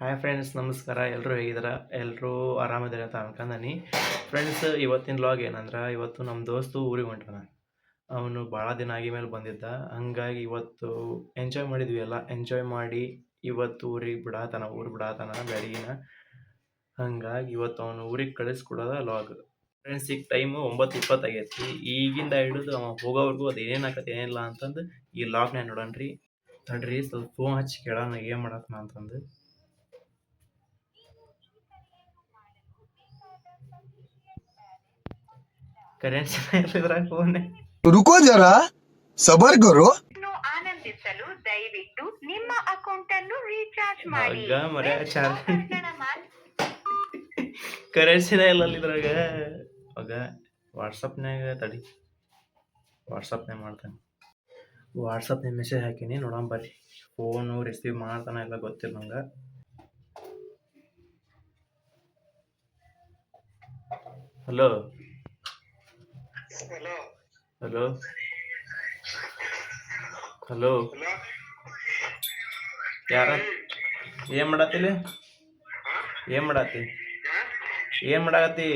Hi friends ನಮಸ್ಕಾರ. ಎಲ್ಲರೂ ಹೇಗಿದ್ದೀರಾ? ಎಲ್ಲರೂ ಆರಾಮಿದ್ದಾರೆ ಅಂತ ಅನ್ಕೊಂಡಿ ಫ್ರೆಂಡ್ಸ್ ಇವತ್ತಿನ ಲಾಗ್ ಏನಂದ್ರೆ, ಇವತ್ತು ನಮ್ಮ ದೋಸ್ತು ಊರಿಗೆ ಹೊಂಟಾನ ಅವನು ಭಾಳ ದಿನ ಆಗಿ ಮೇಲೆ ಬಂದಿದ್ದ. ಹಂಗಾಗಿ ಇವತ್ತು ಎಂಜಾಯ್ ಮಾಡಿದ್ವಿ ಎಲ್ಲ. ಎಂಜಾಯ್ ಮಾಡಿ ಇವತ್ತು ಊರಿಗೆ ಬಿಡಾತನ, ಊರು ಬಿಡಾತಾನ, ಬೆಳಗಿನ. ಹಂಗಾಗಿ ಇವತ್ತು ಅವನು ಊರಿಗೆ ಕಳಿಸ್ಕೊಡೋದ ಲಾಗ್ ಫ್ರೆಂಡ್ಸ್ ಈಗ ಟೈಮು ಒಂಬತ್ತು ಇಪ್ಪತ್ತಾಗೈತಿ ಈಗಿಂದ ಹಿಡಿದು ಅವ ಹೋಗೋವರೆಗೂ ಅದು ಏನೇನು ಆಗತ್ತೆ ಏನಿಲ್ಲ ಅಂತಂದು ಈ ಲಾಗ್ನ್ಯಾಗ ನೋಡೋಣ ರೀ ತಡ್ರಿ, ಸ್ವಲ್ಪ ಫೋನ್ ಹಚ್ಚಿ ಕೇಳೋಣ, ಏನು ಮಾಡತ್ತ ಅಂತಂದು. ರುಕೋ ಜರ ಸಬರ್ ಗುರು ಆನಂದಿಸಲು ದಯವಿಟ್ಟು ನಿಮ್ಮ ಅಕೌಂಟ್ ಅನ್ನು ರೀಚಾರ್ಜ್ ಮಾಡಿ. ಕರೆನ್ಸಿನ ಇಲ್ಲ ಇದ್ರಾಗ ಅವಾಗ ವಾಟ್ಸಪ್ನಾಗ ತಡಿ. ವಾಟ್ಸಪ್ನಾಗ ಮಾಡ್ತಾನೆ. ವಾಟ್ಸಪ್ನಾಗ ಮೆಸೇಜ್ ಹಾಕಿನಿ ನೋಡೋಣ ಬರ್ರಿ. ಫೋನು ರಿಸೀವ್ ಮಾಡ್ತಾನ ಎಲ್ಲ ಗೊತ್ತಿಲ್ಲ ನಂಗೆ. Hello hello. ಹಲೋ. ಯಾರ? ಏನ್ ಮಾಡತ್ತಿಲ್ಲ ಏನ್ ಮಾಡತ್ತಿ? ಏನ್ ಮಾಡಾಕತ್ತಿ?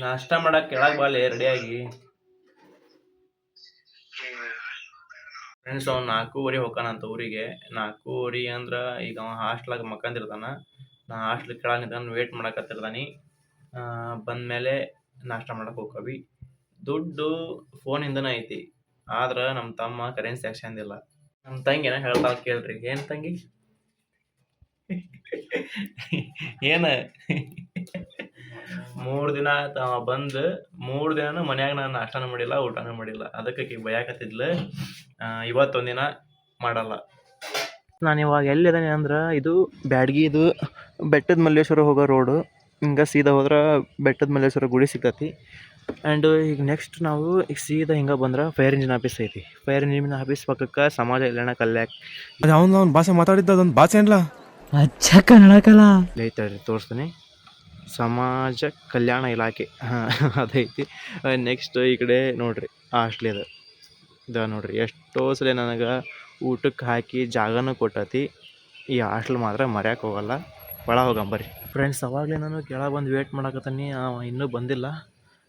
ನಾಷ್ಟ ಮಾಡಕ್ ಕೆಳಗ್ ಬಾಲೆ ರೆಡಿಯಾಗಿ ಫ್ರೆಂಡ್ಸ್ ಅವ್ನು ನಾಲ್ಕೂವರೆ ಹೋಗ್ತಾನಂತ ಊರಿಗೆ. ನಾಲ್ಕೂವರೆ ಅಂದ್ರ ಈಗ ಅವ ಹಾಸ್ಟ್ಲಾಗ ಮಕ್ಕಂದಿರ್ತಾನ ನಾ ಹಾಸ್ಟ್ಲ್ ಕೆಳಗೆ ನಿಂತ್ಕೊಂಡು ವೇಟ್ ಮಾಡಕತ್ತಿರ್ತಾನಿ ಬಂದ್ಮೇಲೆ ನಾಷ್ಟ ಮಾಡಕ್ ಹೋಗ್ಕವಿ. ದುಡ್ಡು ಫೋನಿಂದನೇ ಐತಿ. ಆದ್ರ ನಮ್ಮ ತಮ್ಮ ಕರೆನ್ಸಿ ಇಲ್ಲ ನಮ್ಮ ತಂಗಿ ಏನ ಹೇಳ್ತಾಳ ಕೇಳ್ರಿ. ಏನ್ ತಂಗಿ? ಏನ? ಮೂರ್ ದಿನ ತಾವ ಬಂದ್. ಮೂರ್ ದಿನ ಮನ್ಯಾಗ ನಾನು ನಾಷ್ಟಾನು ಮಾಡಿಲ್ಲ, ಊಟನೂ ಮಾಡಿಲ್ಲ. ಅದಕ್ಕೆ ಆಕಿ ಬೈಯಾಕತ್ತಿದ್ಲ. ಒಂದಿನ ಇವತ್ತೊಂದಿನ ಮಾಡಲ್ಲ. ನಾನು ಇವಾಗ ಎಲ್ಲಿದ್ದಾನೆ ಅಂದ್ರೆ ಇದು ಬ್ಯಾಡ್ಗಿ ಇದು ಬೆಟ್ಟದ ಮಲ್ಲೇಶ್ವರ ಹೋಗೋ ರೋಡು ಹಿಂಗೆ ಸೀದಾ ಹೋದ್ರೆ ಬೆಟ್ಟದ ಮಲ್ಲೇಶ್ವರ ಗುಡಿ ಸಿಗ್ತೈತಿ. ಆ್ಯಂಡ್ ಈಗ ನೆಕ್ಸ್ಟ್ ನಾವು ಈಗ ಸೀದಾ ಹಿಂಗೆ ಬಂದ್ರೆ ಫೈರ್ ಇಂಜಿನ್ ಆಫೀಸ್ ಐತಿ. ಫೈರ್ ಇಂಜಿನ್ ಆಫೀಸ್ ಪಕ್ಕಕ್ಕೆ ಸಮಾಜ ಕಲ್ಯಾಣ ಕಲ್ಯಾಕ್ ಅವ್ನು ಅವ್ನ ಭಾಷೆ ಮಾತಾಡಿದ್ದ ಅದೊಂದು ಭಾಷೆ ಅಲ್ಲ ಅಚ್ಚ ಕನ್ನಡಕಲ್ಲ. ಐತೆ ತೋರಿಸ್ತೀನಿ. ಸಮಾಜ ಕಲ್ಯಾಣ ಇಲಾಖೆ. ಹಾಂ ಅದೈತಿ. ನೆಕ್ಸ್ಟ್ ಈ ಕಡೆ ನೋಡ್ರಿ ಹಾಸ್ಟ್ಲ್ ಇದೆ. ಇದ ನೋಡ್ರಿ ಎಷ್ಟೋ ಸಲ ನನಗೆ ಊಟಕ್ಕೆ ಹಾಕಿ ಜಾಗನೂ ಕೊಟ್ಟತಿ. ಈ ಹಾಸ್ಟ್ಲ್ ಮಾತ್ರ ಮರ್ಯಾಕೆ ಹೋಗಲ್ಲ. ಒಳ ಹೋಗಂಬರ್ರಿ ಫ್ರೆಂಡ್ಸ್ ಅವಾಗಲೇ ನಾನು ಕೆಳಗೆ ಬಂದು ವೇಟ್ ಮಾಡಕತ್ತೀನಿ. ಅವ ಇನ್ನೂ ಬಂದಿಲ್ಲ.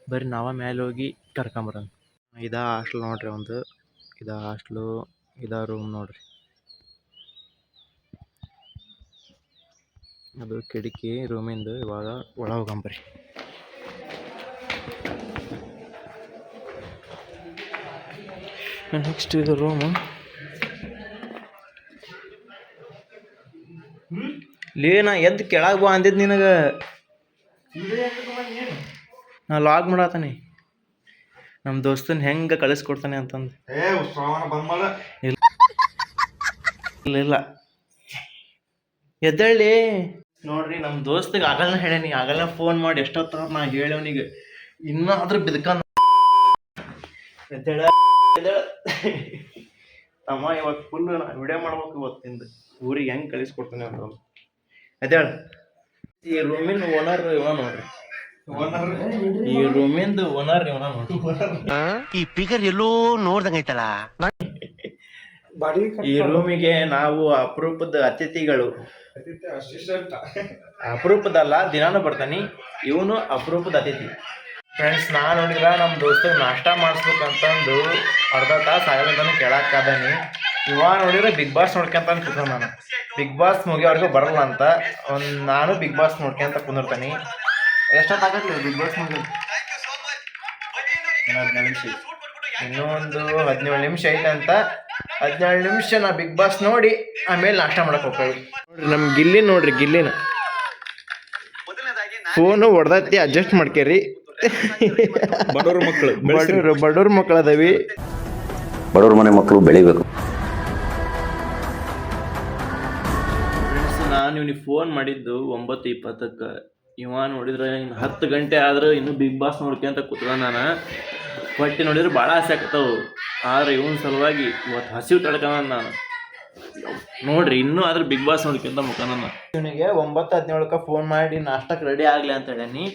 ಬರ್ರಿ ನಾವ ಮೇಲೆ ಹೋಗಿ ಕರ್ಕೊಂಬರೋಣ ಇದ ಹಾಸ್ಟ್ಲ್ ನೋಡ್ರಿ ಒಂದು. ಇದ ಹಾಸ್ಟ್ಲು ಇದ ರೂಮ್ ನೋಡ್ರಿ. ಅದು ಕಿಟಕಿ ರೂಮಿಂದು ಇವಾಗ ಒಳ ಹೋಗಂಬರಿ ನೆಕ್ಸ್ಟ್ ಇದು ರೂಮು ಲೇ ನಾ ಎದ್ದು ಕೆಳಗೆ ಬಾ ಅಂದಿದ್ದು ನಿನಗೆ. ನಾ ಲಾಗ್ ಮಾಡತ್ತಾನೆ ನಮ್ಮ ದೋಸ್ತನ ಹೆಂಗೆ ಕಳಿಸ್ಕೊಡ್ತಾನೆ ಅಂತಂದು. ಇಲ್ಲ ಇಲ್ಲ. ಎದ್ದೇಳಿ. ನೋಡ್ರಿ ನಮ್ಮ ದೋಸ್ತಿಗೆ ಆಗಲ್ಲ ಹೇಳೇನಿ. ಆಗಲ್ಲ ಫೋನ್ ಮಾಡಿ ಎಷ್ಟೊತ್ತ ನಾ ಹೇಳವನಿಗೆ ಇನ್ನಾದ್ರೂ ಬಿದ್ಕಂದ ಎದ್ದೇಳ ಎದ್ದೇಳ. ತಮ್ಮ ಇವತ್ತು ಫುಲ್ ನಾ ವಿಡಿಯೋ ಮಾಡ್ಬೇಕು ಇವತ್ತಿಂದ. ಊರಿಗೆ ಹೆಂಗೆ ಕಳಿಸ್ಕೊಡ್ತಾನೆ ಅಂತ. ಎದ್ದೇಳ ಈ ರೂಮಿನ ಓನರ್ ಇವ ನೋಡ್ರಿ. ಈ ರೂಮಿಂದ ಓನರ್ ಇವನ ನೋಡ್ರಿ. ಈ ಫಿಗರ್ ಎಲ್ಲೋ ನೋಡ್ದಂಗೈತಲ್ಲ ಈ ರೂಮಿಗೆ ನಾವು ಅಪರೂಪದ ಅತಿಥಿಗಳು. ಅಪರೂಪದಲ್ಲ ದಿನಾನು ಬರ್ತಾನೆ. ಇವನು ಅಪರೂಪದ ಅತಿಥಿ. ಫ್ರೆಂಡ್ಸ್ ನಾ ನೋಡಿದ್ರ ನಮ್ಮ ದೋಸ್ತಗೆ ನಾಷ್ಟ ಮಾಡಿಸ್ಬೇಕಂತಂದು ಅರ್ಧ ತಾಸು ಆಗಲ್ಲ ಕೇಳಕ್ಕಾದಾನಿ ಇವ ನೋಡಿದ್ರೆ ಬಿಗ್ ಬಾಸ್ ನೋಡ್ಕೊಂತ ಕೂತ ನಾನು. ಬಿಗ್ ಬಾಸ್ ಮುಗಿಯೋವರೆಗೂ ಬರಲ್ಲ ಅಂತ. ಒಂದು ನಾನು ಬಿಗ್ ಬಾಸ್ ನೋಡ್ಕೊಂತ ಕುಂದಿರ್ತಾನೆ. ಎಷ್ಟೊತ್ತಾಗತ್ತೆ ಬಿಗ್ ಬಾಸ್ ಹದಿನೇಳು ನಿಮಿಷ ಐತಿ. ಇನ್ನೂ ಒಂದು ಹದಿನೇಳು ನಿಮಿಷ ಐತೆ ಅಂತ. ಹದಿನೇಳು ನಿಮಿಷ ನಾ ಬಿಗ್ ಬಾಸ್ ನೋಡಿ ಆಮೇಲೆ ನಾಷ್ಟ ಮಾಡಕ್ ಹೋಗ್ತೀವಿ. ನೋಡ್ರಿ ನಮ್ ಗಿಲ್ಲಿ ನೋಡ್ರಿ ಗಿಲ್ಲಿನ. ಫೋನು ಹೊಡೆದತ್ತಿ ಅಡ್ಜಸ್ಟ್ ಮಾಡ್ಕೇರಿ. ಬಡವ್ರ ಮಕ್ಕಳು ಬಡವ್ರು ಬಡವ್ರ ಮಕ್ಕಳು ಅದಾವಿ ಬಡವ್ರ ಮನೆ ಮಕ್ಕಳು ಬೆಳಿಬೇಕು. ನಾನು ಇವ್ನಿಗೆ ಫೋನ್ ಮಾಡಿದ್ದು ಒಂಬತ್ತು ಇಪ್ಪತ್ತಕ್ಕೆ. ಇವ ನೋಡಿದ್ರೆ ಇನ್ನು ಹತ್ತು ಗಂಟೆ ಆದ್ರೆ ಇನ್ನೂ ಬಿಗ್ ಬಾಸ್ ನೋಡ್ಕೊಂತ ಕೂತ್ಕೊಂಡ ನಾನು. ಹೊಟ್ಟೆ ನೋಡಿದ್ರೆ ಭಾಳ ಆಸೆ ಆಗ್ತಾವೆ. ಆದ್ರೆ ಇವನ್ ಸಲುವಾಗಿ ಇವತ್ತು ಹಸಿವು ತಡ್ಕೊಂಡ ನಾನು. ನೋಡ್ರಿ ಇನ್ನೂ ಆದ್ರೆ ಬಿಗ್ ಬಾಸ್ ನೋಡ್ಕೊಂತ ಮುಖಾನ ಇವನಿಗೆ ಒಂಬತ್ತು ಹದಿನೇಳಕ್ಕೆ ಫೋನ್ ಮಾಡಿ ನಾಷ್ಟಕ್ಕೆ ರೆಡಿ ಆಗಲಿ ಅಂತ ಹೇಳೀನಿ.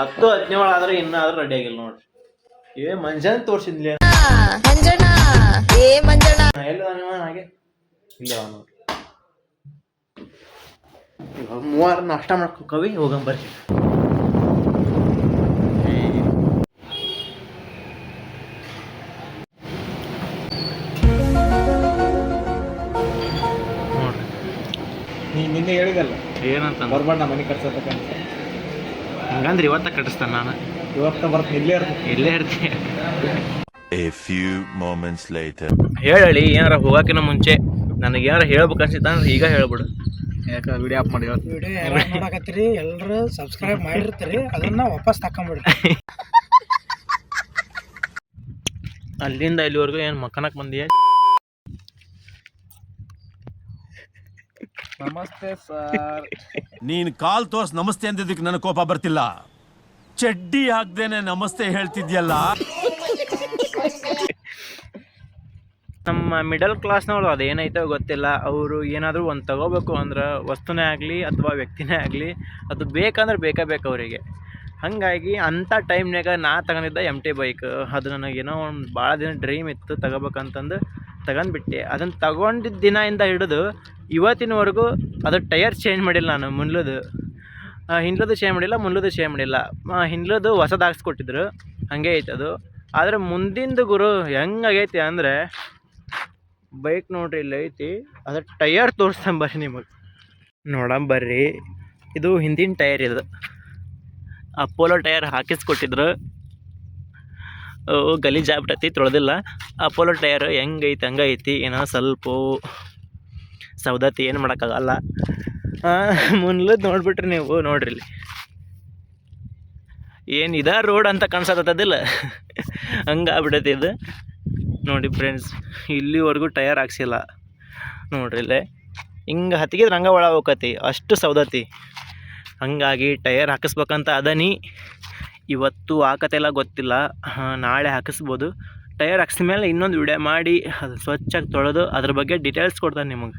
ಹತ್ತು ಹದಿನೇಳು ಆದ್ರೆ ಇನ್ನೂ ಆದ್ರೆ ರೆಡಿ ಆಗಿಲ್ಲ ನೋಡ್ರಿ. ಏ ಮಂಜನ್ ತೋರ್ಸಿದ್ಲಿ. ಮಂಜಣ್ಣ ಏ ಮಂಜಣ್ಣ. ಎಲ್ಲ ಹಾಗೆ ಇಲ್ಲ ನೋಡ್ರಿ. ಮೂವರು ನಾಷ್ಟ ಮಾಡ್ಕೋಕವಿ ಹೋಗಂಬರ್ರಿ ನೀ ನಿನ್ನೆ ಹೇಳಿದಲ್ಲ ಏನಂತ? ಬರ್ಬಣ್ಣ ಮನೆ ಕಟ್ಸೋದಕ್ಕಂತ ಹಂಗಂದ್ರೆ ಇವತ್ತ ಕಟ್ಟಿಸ್ತಾನೆ ನಾನು. ಇವತ್ತ ಬರ್ತೀನಿ ಇಲ್ಲೇ ಇರ್ತೀನಿ. ಇಲ್ಲೇ ಇರ್ತೀನಿ. A few moments later. ಹೇಳಿ ಏನಾರ ಹೋಗಕ್ಕಿನ ಮುಂಚೆ ನನಗೆ ಏನಾರ ಹೇಳ್ಬೇಕು ಅನ್ಸಿತ್ತ ಅಂದ್ರೆ ಈಗ ಹೇಳ್ಬಿಡು. ಯಾಕೆ ವಿಡಿಯೋ ಆಫ್ ಮಾಡಿ ಹೇಳ್ತೀನಿ ವಿಡಿಯೋ ಎಲ್ಲ ಮಾಡಕತ್ತೀರಿ ಎಲ್ಲರೂ ಸಬ್ಸ್ಕ್ರೈಬ್ ಮಾಡಿರ್ತೀರಿ ಅದನ್ನ ವಾಪಸ್ ತಕೊಂಬಿಡ್ರಿ. ಅಲ್ಲಿಂದ ಇಲ್ಲಿವರೆಗೂ ಏನು ಮಕ್ಕನಕ್ಕೆ ಬಂದಿಯ? ನಮಸ್ತೆ ಸರ್. ನೀನ್ ಕಾಲ್ ತೋರ್ಸ್ ನಮಸ್ತೆ ಅಂದಿದ್ದಕ್ಕೆ ನನಗೆ ಕೋಪ ಬರ್ತಿಲ್ಲ. ಚಡ್ಡಿ ಹಾಕ್ದೇನೆ ನಮಸ್ತೆ ಹೇಳ್ತಿದ್ಯಲ್ಲ. ನಮ್ಮ ಮಿಡಲ್ ಕ್ಲಾಸ್ನವರು ಅದೇನೈತೋ ಗೊತ್ತಿಲ್ಲ. ಅವರು ಏನಾದರೂ ಒಂದು ತಗೋಬೇಕು ಅಂದ್ರೆ ವಸ್ತುನೇ ಆಗಲಿ ಅಥವಾ ವ್ಯಕ್ತಿನೇ ಆಗಲಿ, ಅದು ಬೇಕಂದ್ರೆ ಬೇಕೇ ಬೇಕು ಅವರಿಗೆ. ಹಾಗಾಗಿ ಅಂಥ ಟೈಮ್ನಾಗ ನಾ ತಗೊಂಡಿದ್ದ ಎಂ ಟಿ ಬೈಕ್ ಅದು ನನಗೇನೋ ಒಂದು ಭಾಳ ದಿನ ಡ್ರೀಮ್ ಇತ್ತು ತಗೋಬೇಕಂತಂದು ತಗೊಂಡ್ಬಿಟ್ಟೆ. ಅದನ್ನು ತಗೊಂಡಿದ್ದ ದಿನದಿಂದ ಹಿಡಿದು ಇವತ್ತಿನವರೆಗೂ ಅದು ಟೈರ್ ಚೇಂಜ್ ಮಾಡಿಲ್ಲ ನಾನು ಮುನ್ಲದು ಹಿಂದ್ಲದು ಚೇಂಜ್ ಮಾಡಿಲ್ಲ ಮುನ್ಲದು ಚೇಂಜ್ ಮಾಡಿಲ್ಲ. ಹಿಂದ್ಲದು ಹೊಸದಾಗಿಸ್ಕೊಟ್ಟಿದ್ರು. ಹಂಗೆ ಅದು. ಆದರೆ ಮುಂದಿಂದು ಗುರು ಹೆಂಗಾಗೈತಿ ಅಂದರೆ ಬೈಕ್ ನೋಡ್ರಿ ಇಲ್ಲಿ ಐತಿ. ಅದು ಟೈರ್ ತೋರಿಸ್ತಾನೆ ಬರ್ರಿ ನಿಮಗೆ. ನೋಡಂ ಬರ್ರಿ. ಇದು ಹಿಂದಿನ ಟೈರ್ ಇದು. ಅಪೋಲೋ ಟೈರ್ ಹಾಕಿಸ್ಕೊಟ್ಟಿದ್ರು. ಗಲೀಜ್ ಆಗ್ಬಿಟ್ಟೈತಿ ತೊಳೆದಿಲ್ಲ. ಅಪೋಲೋ ಟೈರ್ ಹೆಂಗೈತಿ ಹಂಗೈತಿ ಏನೋ ಸ್ವಲ್ಪ ಸೌದತ್ತಿ ಏನು ಮಾಡೋಕ್ಕಾಗಲ್ಲ. ಮುನ್ಲದ್ ನೋಡ್ಬಿಟ್ರಿ ನೀವು, ನೋಡ್ರಿ ಇಲ್ಲಿ. ಏನು ಇದ ರೋಡ್ ಅಂತ ಕಾಣಿಸತ್ತದಿಲ್ಲ ಹಂಗಾಗ್ಬಿಡತ್ತಿ ಇದು. ನೋಡಿ ಫ್ರೆಂಡ್ಸ್ ಇಲ್ಲಿವರೆಗೂ ಟಯರ್ ಹಾಕ್ಸಿಲ್ಲ. ನೋಡ್ರಿ ಇಲ್ಲೇ. ಹಿಂಗೆ ಹತ್ತಿಗಿದ್ರೆ ಹಂಗೆ ಒಳ ಹೋಗತಿ ಅಷ್ಟು ಸೌದತಿ ಹಾಗಾಗಿ ಟಯರ್ ಹಾಕಿಸ್ಬೇಕಂತ ಅದನಿ. ಇವತ್ತು ಹಾಕತ್ತೆಲ್ಲ ಗೊತ್ತಿಲ್ಲ. ನಾಳೆ ಹಾಕಿಸ್ಬೋದು. ಟಯರ್ ಹಾಕ್ಸಿದ ಮೇಲೆ ಇನ್ನೊಂದು ವಿಡಿಯೋ ಮಾಡಿ, ಅದು ಸ್ವಚ್ಛಾಗಿ ತೊಳೆದು ಅದ್ರ ಬಗ್ಗೆ ಡೀಟೇಲ್ಸ್ ಕೊಡ್ತಾನೆ ನಿಮಗೆ.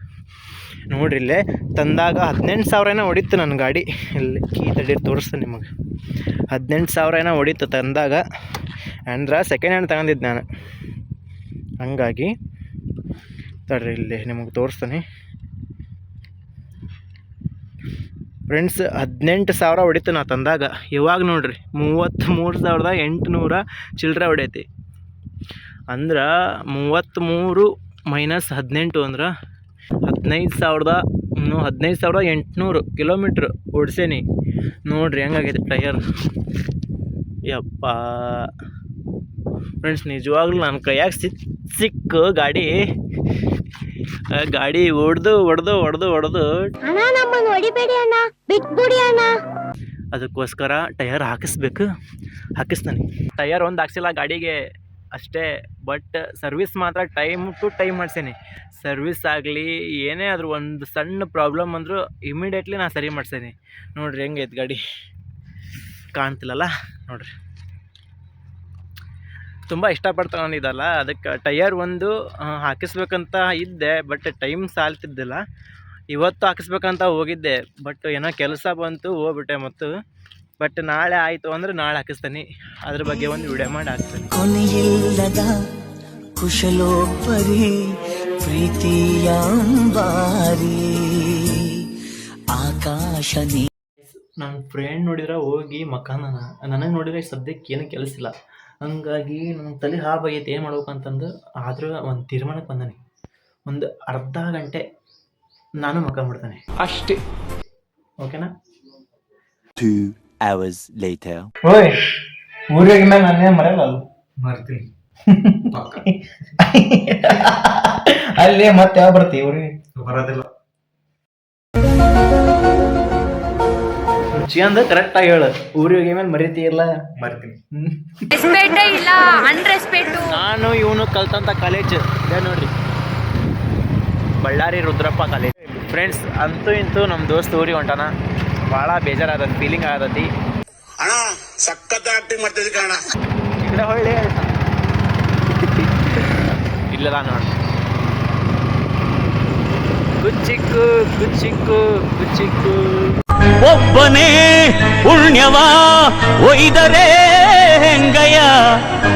ನೋಡ್ರಿ ಇಲ್ಲೇ, ತಂದಾಗ ಹದಿನೆಂಟು ಸಾವಿರ ಏನೋ ಹೊಡಿತು ನನ್ನ ಗಾಡಿ. ಇಲ್ಲಿ ಕೀ ತಡಿ ತೋರಿಸ್ತು ನಿಮಗೆ. ಹದಿನೆಂಟು ಸಾವಿರ ಏನೋ ಹೊಡಿತು ತಂದಾಗ. ಅಂದ್ರೆ ಸೆಕೆಂಡ್ ಹ್ಯಾಂಡ್ ತಗೊಂಡಿದ್ದು ನಾನು. ಹಂಗಾಗಿ ತಡ್ರಿ, ಇಲ್ಲಿ ನಿಮಗೆ ತೋರಿಸ್ತಾನೆ. ಫ್ರೆಂಡ್ಸ್ ಹದಿನೆಂಟು ಸಾವಿರ ಹೊಡಿತು ನಾ ತಂದಾಗ. ಇವಾಗ ನೋಡ್ರಿ, ಮೂವತ್ತ್ಮೂರು ಸಾವಿರದ ಎಂಟುನೂರ ಚಿಲ್ಲರೆ ಹೊಡೈತಿ. ಅಂದ್ರೆ ಮೂವತ್ತ್ಮೂರು ಮೈನಸ್ ಹದಿನೆಂಟು ಅಂದ್ರೆ ಹದಿನೈದು ಸಾವಿರದ ಹದಿನೈದು ಸಾವಿರದ ಎಂಟುನೂರು ಕಿಲೋಮೀಟ್ರ್ ಓಡಿಸೇನಿ. ನೋಡ್ರಿ, ಹೆಂಗಾಗೈತೆ ಟಯರ್ ಯಪ್ಪ. ಫ್ರೆಂಡ್ಸ್ ನಿಜವಾಗ್ಲೂ ನನ್ನ ಕೈಯಾಗ ಸಿಕ್ ಸಿಕ್ಕು ಗಾಡಿ. ಗಾಡಿ ಹೊಡೆದು ಹೊಡೆದು ಹೊಡೆದು ಹೊಡೆದು. ಅಣ್ಣ ನಮ್ಮನ್ನು ಹೊಡಿಬೇಡಿ ಅಣ್ಣ ಬಿಟ್ಬಿಡಿ ಅಣ್ಣ. ಅದಕ್ಕೋಸ್ಕರ ಟಯರ್ ಹಾಕಿಸ್ಬೇಕು. ಹಾಕಿಸ್ತಾನೆ. ಟಯರ್ ಒಂದು ಹಾಕ್ಸಿಲ್ಲ ಗಾಡಿಗೆ ಅಷ್ಟೇ ಬಟ್ ಸರ್ವಿಸ್ ಮಾತ್ರ ಟೈಮ್ ಟು ಟೈಮ್ ಮಾಡ್ಸೇನಿ. ಸರ್ವಿಸ್ ಆಗಲಿ ಏನೇ ಆದರೂ ಒಂದು ಸಣ್ಣ ಪ್ರಾಬ್ಲಮ್ ಅಂದರೂ ಇಮಿಡಿಯೇಟ್ಲಿ ನಾನು ಸರಿ ಮಾಡ್ಸೇನಿ. ನೋಡ್ರಿ ಹೆಂಗೈತೆ ಗಾಡಿ. ಕಾಣ್ತಿಲ್ಲಲ್ಲ? ನೋಡ್ರಿ. ತುಂಬ ಇಷ್ಟಪಟ್ಟು ತಗೊಂಡಿದ್ದಲ್ಲ ಅದಕ್ಕೆ ಟಯರ್ ಒಂದು ಹಾಕಿಸ್ಬೇಕಂತ ಇದ್ದೆ ಬಟ್ ಟೈಮ್ ಸಾಲ್ತಿದ್ದಿಲ್ಲ. ಇವತ್ತು ಹಾಕಿಸ್ಬೇಕಂತ ಹೋಗಿದ್ದೆ. ಬಟ್ ಏನೋ ಕೆಲಸ ಬಂತು ಹೋಗ್ಬಿಟ್ಟೆ ಮತ್ತು ಬಟ್ ನಾಳೆ ಆಯಿತು ಅಂದ್ರೆ ನಾಳೆ ಹಾಕಿಸ್ತೀನಿ. ಅದ್ರ ಬಗ್ಗೆ ಒಂದು ವಿಡಿಯೋ ಮಾಡಿ ಹಾಕ್ತೀನಿ. ಕೊನೆಯಿಲ್ಲದ ಕುಶಲೋಪರಿ ಪ್ರೀತಿಯ ಅಂಬಾರಿ ಆಕಾಶ ನೀ ನನ್ನ ಫ್ರೆಂಡ್ ನೋಡಿದ್ರೆ ಹೋಗಿ ಮಕಾನ ನನಗೆ ನೋಡಿದ್ರೆ ಸದ್ಯಕ್ಕೆ ಏನು ಕೆಲಸ ಇಲ್ಲ. ಹಂಗಾಗಿ ನನ್ನ ತಲೆ ಹಾಬಾಗೈತೆ ಏನು ಮಾಡ್ಬೇಕು ಅಂತಂದು ಆದರೂ ಒಂದು ತೀರ್ಮಾನಕ್ಕೆ ಬಂದಾನೆ. ಒಂದು ಅರ್ಧ ಗಂಟೆ ನಾನು ಮಕ್ಕ ಮಾಡ್ತಾನೆ ಅಷ್ಟೇ. ಓಕೆನಾ? Two hours later. ಓಯ್ ಊರಿಗೆ ಮೇಲೆ ನಾನೇ ಮರೆಯಲ್ಲ ಮರ್ತೀನಿ. ಅಲ್ಲಿ ಮತ್ತೆ ಯಾವ ಬರ್ತಿ ಊರಿಗೆ? ಬರೋದಿಲ್ಲ. ರುಚಿ ಕರೆಕ್ಟಾಗಿ ಹೇಳು. ಊರಿಗೆ ಮೇಲೆ ಮರಿತೀಯಲ್ಲ ಮರಿತೀನಿ. ರೆಸ್ಪೆಕ್ಟ್ ಇಲ್ಲ ಅನ್ರೆಸ್ಪೆಕ್ಟು ನಾನು ಇವನು ಕಲ್ತಂತ ಕಾಲೇಜ್ ಇದೆ ನೋಡ್ರಿ. ಬಳ್ಳಾರಿ ರುದ್ರಪ್ಪ ಕಾಲೇಜ್ ಫ್ರೆಂಡ್ಸ್ ಅಂತೂ ಇಂತೂ ನಮ್ಮ ದೋಸ್ತ ಊರಿಗೆ ಹೊಂಟಾನ. ಭಾಳ ಬೇಜಾರಾದ ಫೀಲಿಂಗ್ ಆಗತಿ ಅಣ್ಣ ಸಖತ್ ಆಕ್ಟಿಂಗ್ ಮಾಡ್ತಿದ್ದೆ ಕಣ ಕಡೆ ಹೊಳ್ಳಿ ಇಲ್ಲದ ನೋಡಿ. ಕುಚ್ಚಿಕ್ಕು ಕುಚ್ಚಿಕ್ಕು ಕುಚ್ಚಿಕ್ಕು ಒಬ್ಬನೇ ಪುಣ್ಯವ ಒಯ್ದರೆ ಹೆಂಗಯ್ಯ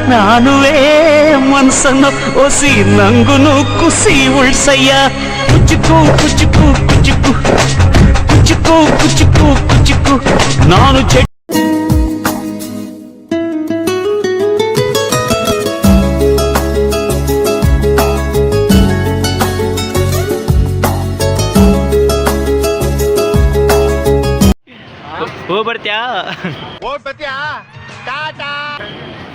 ನಾನುವೇ ಮನಸ್ಸನ್ನು ಒಸಿ ನಂಗುನು ಕುಸಿ ಉಳ್ಸಯ್ಯ ಕುಚುಕು ಕುಚುಕು ಕುಚುಕು ಕುಚುಕು ಕುಚುಕು ಕುಚುಕು ನಾನು ಬರ್ತ್ಯಾ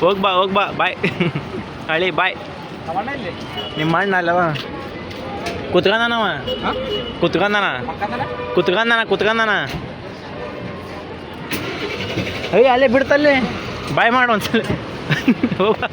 ಹೋಗ್ ಬಾ ಹೋಗ್ ಬಾ ಬಾಯ್. ಹಳಿ ಬಾಯ್. ನಿಮ್ಮ ಅಣ್ಣ ಅಲ್ಲವ? ಕುತ್ಕೊಂಡನವ ಕುತ್ಕೊಂಡನ? ಕುತ್ಕೊಂಡನ ಕುತ್ಕೊಂಡನ? ಅಯ್ಯ ಅಲ್ಲೇ ಬಿಡ್ತಲ್ಲೇ. ಬಾಯ್ ಮಾಡು ಒಂದ್ಸಲ. ಹೋಗ್.